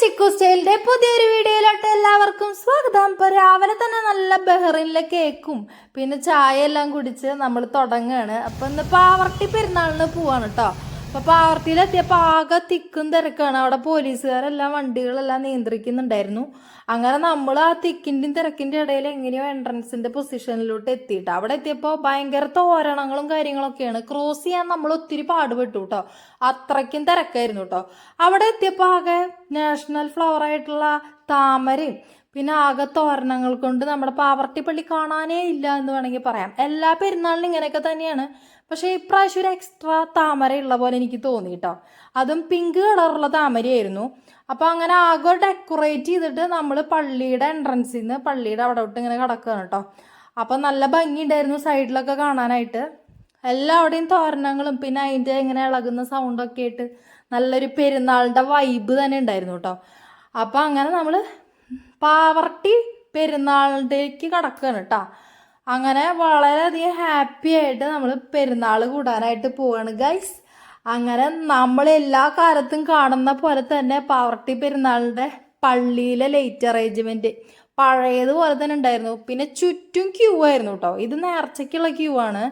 ചിക്കു സ്റ്റൈലിന്റെ പുതിയൊരു വീഡിയോയിലോട്ട് എല്ലാവർക്കും സ്വാഗതം. ഇപ്പൊ രാവിലെ തന്നെ നല്ല ബഹറിനിലെ കേക്കും പിന്നെ ചായ എല്ലാം കുടിച്ച് നമ്മൾ തുടങ്ങുകയാണ് അപ്പൊ ഇന്ന് പാവർട്ടി പെരുന്നാളിന് പോവാണ് കേട്ടോ അപ്പൊ പാർട്ടിയിലെത്തിയപ്പോ ആകെ തിക്കും തിരക്കാണ്. അവിടെ പോലീസുകാരെല്ലാം വണ്ടികളെല്ലാം നിയന്ത്രിക്കുന്നുണ്ടായിരുന്നു. അങ്ങനെ നമ്മൾ ആ തിക്കിന്റെയും തിരക്കിന്റെ ഇടയിൽ എങ്ങനെയോ എൻട്രൻസിന്റെ പൊസിഷനിലോട്ട് എത്തിയിട്ട് അവിടെ എത്തിയപ്പോൾ ഭയങ്കര തോരണങ്ങളും കാര്യങ്ങളൊക്കെയാണ്. ക്രോസ് ചെയ്യാൻ നമ്മൾ ഒത്തിരി പാടുപെട്ടു കേട്ടോ അത്രയ്ക്കും തിരക്കായിരുന്നു കേട്ടോ അവിടെ എത്തിയപ്പോൾ ആകെ നാഷണൽ ഫ്ലവർ ആയിട്ടുള്ള താമരയും പിന്നെ ആകെ തോരണങ്ങൾ കൊണ്ട് നമ്മുടെ പാവർട്ടിപ്പള്ളി കാണാനേ ഇല്ല എന്ന് വേണമെങ്കിൽ പറയാം. എല്ലാ പെരുന്നാളിനും ഇങ്ങനെയൊക്കെ തന്നെയാണ്. പക്ഷേ ഇപ്രാവശ്യം ഒരു എക്സ്ട്രാ താമര ഉള്ള പോലെ എനിക്ക് തോന്നി കേട്ടോ അതും പിങ്ക് കളറുള്ള താമരയായിരുന്നു. അപ്പോൾ അങ്ങനെ ആകെ ഡെക്കറേറ്റ് ചെയ്തിട്ട് നമ്മൾ പള്ളിയുടെ എൻട്രൻസിൽ നിന്ന് പള്ളിയുടെ അവിടെ വിട്ട് ഇങ്ങനെ കിടക്കുകയാണ് കേട്ടോ അപ്പോൾ നല്ല ഭംഗിയുണ്ടായിരുന്നു സൈഡിലൊക്കെ കാണാനായിട്ട്. എല്ലാവിടെയും തോരണങ്ങളും പിന്നെ അതിന്റെ ഇങ്ങനെ ഇളകുന്ന സൗണ്ടൊക്കെ ആയിട്ട് നല്ലൊരു പെരുന്നാളിന്റെ വൈബ് തന്നെ ഉണ്ടായിരുന്നു കേട്ടോ അപ്പോൾ അങ്ങനെ നമ്മൾ പാവർട്ടി പെരുന്നാളിലേക്ക് കടക്കുകയാണ് കേട്ടോ അങ്ങനെ വളരെയധികം ഹാപ്പി ആയിട്ട് നമ്മൾ പെരുന്നാൾ കൂടാനായിട്ട് പോവാണ് ഗൈസ് അങ്ങനെ നമ്മൾ എല്ലാ കാലത്തും കാണുന്ന പോലെ തന്നെ പാവർട്ടി പെരുന്നാളിന്റെ പള്ളിയിലെ ലൈറ്റ് അറേഞ്ച്മെന്റ് പഴയതുപോലെ തന്നെ ഉണ്ടായിരുന്നു. പിന്നെ ചുറ്റും ക്യൂ ആയിരുന്നു കേട്ടോ ഇത് നേർച്ചയ്ക്കുള്ള ക്യൂ ആണ്.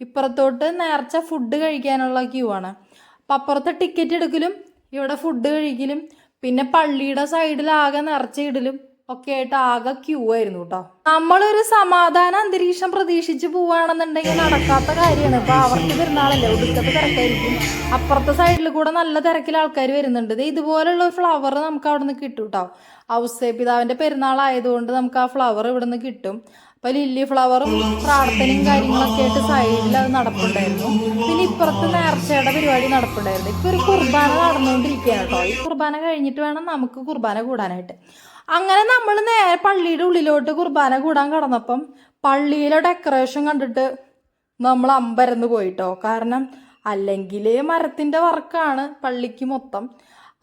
ഇപ്പുറത്തോട്ട് നേർച്ച ഫുഡ് കഴിക്കാനുള്ള ക്യൂ ആണ്. അപ്പം അപ്പുറത്തെ ടിക്കറ്റ് എടുക്കലും ഇവിടെ ഫുഡ് കഴിക്കലും പിന്നെ പള്ളിയുടെ സൈഡിലാകെ നിറച്ചിടലും ഒക്കെ ആയിട്ട് ആകെ ക്യൂ ആയിരുന്നു കേട്ടോ നമ്മളൊരു സമാധാന അന്തരീക്ഷം പ്രതീക്ഷിച്ച് പോവാണെന്നുണ്ടെങ്കിൽ നടക്കാത്ത കാര്യമാണ്. ഇപ്പൊ അവർക്ക് പെരുന്നാളല്ലേ ഒടുക്കത്തെ തിരക്കായിരിക്കും. അപ്പുറത്തെ സൈഡിൽ കൂടെ നല്ല തിരക്കിൽ ആൾക്കാർ വരുന്നുണ്ട്. ദേ ഇതുപോലുള്ള ഫ്ലവർ നമുക്ക് അവിടെ നിന്ന് കിട്ടും കേട്ടോ ഔസേ പിതാവിന്റെ പെരുന്നാളായതുകൊണ്ട് നമുക്ക് ആ ഫ്ലവർ ഇവിടെ നിന്ന് കിട്ടും. അപ്പൊ ലില്ലി ഫ്ലവറും പ്രാർത്ഥനയും കാര്യങ്ങളൊക്കെ ആയിട്ട് സൈഡിൽ അത് നടപ്പുണ്ടായിരുന്നു. പിന്നെ ഇപ്പുറത്ത് നേർച്ചയുടെ പരിപാടി നടപ്പുണ്ടായിരുന്നു. ഇപ്പൊ ഒരു കുർബാന നടന്നുകൊണ്ടിരിക്കുകയാണ് കേട്ടോ ഈ കുർബാന കഴിഞ്ഞിട്ട് വേണം നമുക്ക് കുർബാന കൂടാനായിട്ട്. അങ്ങനെ നമ്മൾ നേരെ പള്ളിയുടെ ഉള്ളിലോട്ട് കുർബാന കൂടാൻ കടന്നപ്പം പള്ളിയിലെ ഡെക്കറേഷൻ കണ്ടിട്ട് നമ്മൾ അമ്പരന്ന് പോയിട്ടോ. കാരണം അല്ലെങ്കിൽ മരത്തിന്റെ വർക്കാണ് പള്ളിക്ക് മൊത്തം.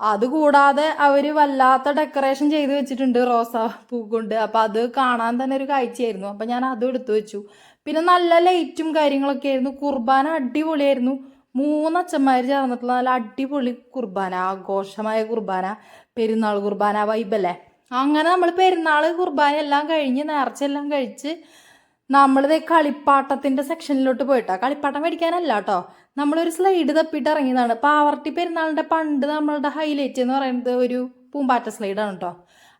അതുകൂടാതെ അവർ വല്ലാത്ത ഡെക്കറേഷൻ ചെയ്ത് വെച്ചിട്ടുണ്ട് റോസാ പൂ കൊണ്ട്. അപ്പം അത് കാണാൻ തന്നെ ഒരു കാഴ്ചയായിരുന്നു. അപ്പം ഞാൻ അതും എടുത്തു വെച്ചു. പിന്നെ നല്ല ലൈറ്റും കാര്യങ്ങളൊക്കെ ആയിരുന്നു. കുർബാന അടിപൊളിയായിരുന്നു. മൂന്നച്ഛന്മാർ ചേർന്നിട്ടുള്ള നല്ല അടിപൊളി കുർബാന. ആഘോഷമായ കുർബാന. പെരുന്നാൾ കുർബാന വൈബല്ലേ അങ്ങനെ നമ്മൾ പെരുന്നാൾ കുർബാന എല്ലാം കഴിഞ്ഞ് നേർച്ച എല്ലാം കഴിച്ച് നമ്മളിത് കളിപ്പാട്ടത്തിന്റെ സെക്ഷനിലോട്ട് പോയിട്ടോ. കളിപ്പാട്ടം മേടിക്കാനല്ല കേട്ടോ നമ്മളൊരു സ്ലൈഡ് തപ്പിയിട്ട് ഇറങ്ങിയതാണ്. പാവർട്ടി പെരുന്നാളിന്റെ പണ്ട് നമ്മളുടെ ഹൈലൈറ്റ് എന്ന് പറയുന്നത് ഒരു പൂമ്പാറ്റ സ്ലൈഡാണ് കേട്ടോ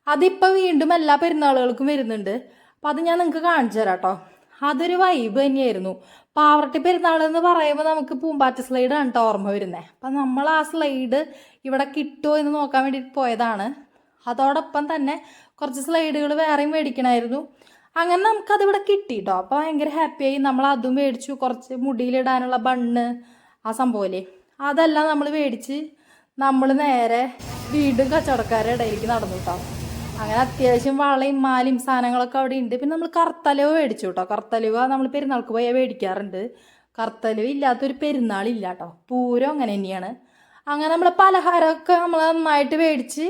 അതിപ്പോൾ വീണ്ടും എല്ലാ പെരുന്നാളുകൾക്കും വരുന്നുണ്ട്. അപ്പം അത് ഞാൻ നിങ്ങൾക്ക് കാണിച്ചു തരാം കേട്ടോ അതൊരു വൈബ് തന്നെയായിരുന്നു. പാവർട്ടി പെരുന്നാൾ എന്ന് പറയുമ്പോൾ നമുക്ക് പൂമ്പാറ്റ സ്ലൈഡാണ് കേട്ടോ ഓർമ്മ വരുന്നത് അപ്പം നമ്മൾ ആ സ്ലൈഡ് ഇവിടെ കിട്ടുമോ എന്ന് നോക്കാൻ വേണ്ടിയിട്ട് പോയതാണ്. അതോടൊപ്പം തന്നെ കുറച്ച് സ്ലൈഡുകൾ വേറെയും മേടിക്കണമായിരുന്നു. അങ്ങനെ നമുക്കതിവിടെ കിട്ടി കേട്ടോ അപ്പോൾ ഭയങ്കര ഹാപ്പിയായി. നമ്മൾ അതും മേടിച്ചു. കുറച്ച് മുടിയിലിടാനുള്ള ബണ്ണ് ആ സംഭവമല്ലേ അതെല്ലാം നമ്മൾ മേടിച്ച് നമ്മൾ നേരെ വീണ്ടും കച്ചവടക്കാരുടെ ഇടയിലേക്ക് നടന്നു കേട്ടോ. അങ്ങനെ അത്യാവശ്യം വളയും മാലയും സാധനങ്ങളൊക്കെ അവിടെ ഉണ്ട്. പിന്നെ നമ്മൾ കർത്തലവ് മേടിച്ചു കേട്ടോ. കർത്തലുവ നമ്മൾ പെരുന്നാൾക്ക് പോയാൽ മേടിക്കാറുണ്ട്. കർത്തലവ് ഇല്ലാത്തൊരു പെരുന്നാളില്ല കേട്ടോ. പൂരം അങ്ങനെ തന്നെയാണ്. അങ്ങനെ നമ്മൾ പലഹാരമൊക്കെ നമ്മൾ നന്നായിട്ട് മേടിച്ച്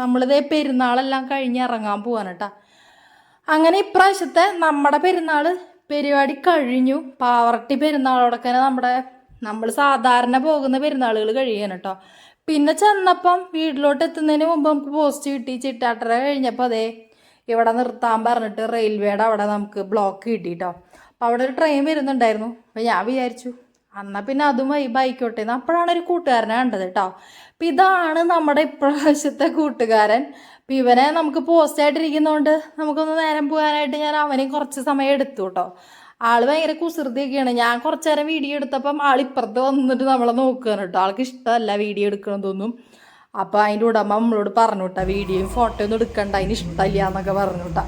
നമ്മളിതേ പെരുന്നാളെല്ലാം കഴിഞ്ഞ് ഇറങ്ങാൻ പോവാണ് കേട്ടോ അങ്ങനെ ഇപ്രാവശ്യത്തെ നമ്മുടെ പെരുന്നാൾ പരിപാടി കഴിഞ്ഞു. പാവർട്ടി പെരുന്നാളോടൊക്കെ നമ്മുടെ നമ്മൾ സാധാരണ പോകുന്ന പെരുന്നാളുകൾ കഴിയാണ് കേട്ടോ പിന്നെ ചെന്നപ്പം വീട്ടിലോട്ട് എത്തുന്നതിന് മുമ്പ് നമുക്ക് പോസ്റ്റ് കിട്ടി. ചിട്ടാട്ടര കഴിഞ്ഞപ്പോൾ അതേ ഇവിടെ നിർത്താൻ പറഞ്ഞിട്ട് റെയിൽവേയുടെ അവിടെ നമുക്ക് ബ്ലോക്ക് കിട്ടി കേട്ടോ അപ്പോൾ അവിടെ ഒരു ട്രെയിൻ വരുന്നുണ്ടായിരുന്നു. അപ്പോൾ ഞാൻ വിചാരിച്ചു എന്നാൽ പിന്നെ അതും വൈബായിക്കോട്ടെ എന്ന് അപ്പോഴാണ് ഒരു കൂട്ടുകാരനെ കണ്ടത് കേട്ടോ. അപ്പം ഇതാണ് നമ്മുടെ ഇപ്രാവശ്യത്തെ കൂട്ടുകാരൻ. അപ്പം ഇവനെ നമുക്ക് പോസ്റ്റ് ആയിട്ടിരിക്കുന്നതുകൊണ്ട് നമുക്കൊന്ന് നേരം പോകാനായിട്ട് ഞാൻ അവനെ കുറച്ച് സമയം എടുത്തു കേട്ടോ. ആൾ ഭയങ്കര കുസൃതിയൊക്കെയാണ്. ഞാൻ കുറച്ച് നേരം വീഡിയോ എടുത്തപ്പം ആൾ ഇപ്പുറത്ത് വന്നിട്ട് നമ്മളെ നോക്കുകയാണ് കേട്ടോ. ആൾക്ക് ഇഷ്ടമല്ല വീഡിയോ എടുക്കണതൊന്നും അപ്പോൾ അതിന്റെ ഉടമ നമ്മളോട് പറഞ്ഞു കേട്ടോ വീഡിയോയും ഫോട്ടോ ഒന്നും എടുക്കണ്ട. അതിന് ഇഷ്ടമില്ല എന്നൊക്കെ പറഞ്ഞു കേട്ടോ.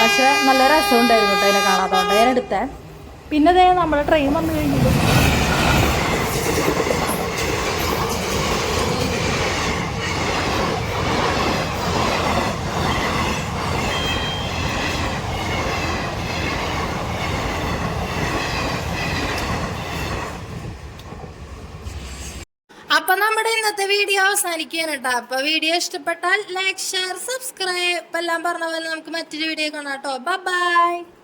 പക്ഷെ നല്ല രസമുണ്ടായിരുന്നു കേട്ടോ അതിനെ കാണാത്തതുകൊണ്ട്. ഞാൻ എടുത്തേ. പിന്നെ അതേ നമ്മുടെ ട്രെയിൻ വന്നു കഴിഞ്ഞിട്ട് അപ്പൊ നമ്മുടെ ഇന്നത്തെ വീഡിയോ അവസാനിക്കുകയാണ് കേട്ടോ. അപ്പൊ വീഡിയോ ഇഷ്ടപ്പെട്ടാൽ ലൈക്ക് ഷെയർ സബ്സ്ക്രൈബ് എല്ലാം പറഞ്ഞ പോലെ നമുക്ക് മറ്റൊരു വീഡിയോ കാണാം കേട്ടോ. ബൈ